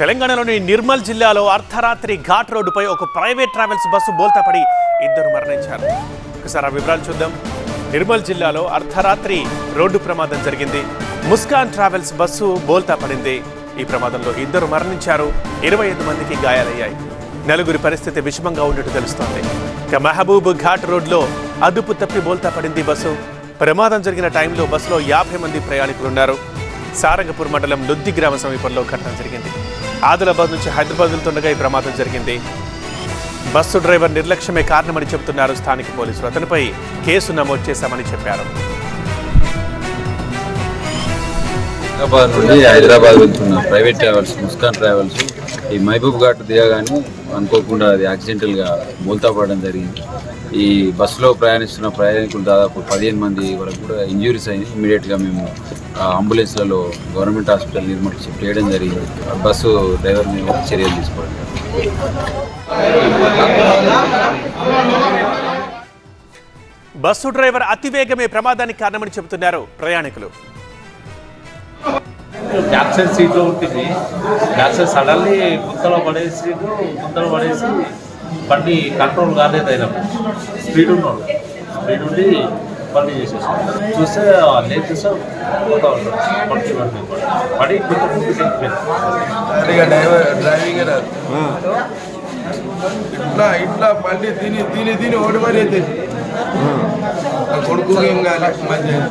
తెలంగాణలోని నిర్మల్ జిల్లాలో అర్ధరాత్రి ఘాట్ రోడ్డుపై ఒక ప్రైవేట్ ట్రావెల్స్ బస్సు బోల్తాపడి ఇద్దరు మరణించారు. ఒకసారి ఆ వివరాలు చూద్దాం. నిర్మల్ జిల్లాలో అర్ధరాత్రి రోడ్డు ప్రమాదం జరిగింది. ముస్కాన్ ట్రావెల్స్ బస్సు బోల్తా పడింది ఈ ప్రమాదంలో ఇద్దరు మరణించారు. ఇరవై ఐదు మందికి గాయాలయ్యాయి. నలుగురి పరిస్థితి విషమంగా ఉన్నట్టు తెలుస్తోంది. ఇక మహబూబ్ ఘాట్ రోడ్లో అదుపు తప్పి బోల్తా పడింది బస్సు. ప్రమాదం జరిగిన టైంలో బస్సులో యాభై మంది ప్రయాణికులున్నారు. సారంగపూర్ మండలం లుద్ది గ్రామ సమీపంలో ఘటన జరిగింది. ఆదిలాబాద్ నుంచి హైదరాబాద్ వెళ్తుండగా ఈ ప్రమాదం జరిగింది. బస్సు డ్రైవర్ నిర్లక్ష్యమే కారణమని చెబుతున్నారు స్థానిక పోలీసులు. అతనిపై కేసు నమోదు చేశామని చెప్పారు. హైదరాబాద్ నుండి హైదరాబాద్ వెళ్తున్న. Private travels Muskan travels. ఈ మహబూబ్ ఘాట్ దిగగానే అనుకోకుండా అది యాక్సిడెంటల్గా మూల్తా పడడం జరిగింది. ఈ బస్సులో ప్రయాణిస్తున్న ప్రయాణికులు దాదాపు పదిహేను మంది వరకు కూడా ఇంజ్యూరీస్ అయినాయి ఇమీడియట్గా మేము అంబులెన్స్లలో గవర్నమెంట్ హాస్పిటల్ నిర్మల్ షిఫ్ట్ చేయడం జరిగింది. ఆ బస్సు డ్రైవర్ మీద చర్యలు తీసుకోవడం బస్సు డ్రైవర్ అతివేగమే ప్రమాదానికి కారణమని చెబుతున్నారు ప్రయాణికులు. సైడ్ సీట్లో ఉంటుంది. సైడ్ సడన్లీ గుంతలో పడేసి గుంతలో పడేసి బండి కంట్రోల్ కాలేదు అయినా స్పీడ్ ఉన్నాడు. స్పీడ్ ఉండి బండి చేసేసాడు. చూస్తే లేదు చూస్తే పోతా ఉంటాడు పట్టి బండి. పడి గుంత డ్రైవింగ్ ఇట్లా ఇట్లా బండి తిని తిని తిని ఓడి మరి ఎత్తేసి నా కొడుకు ఏం కాలే మంచిగా.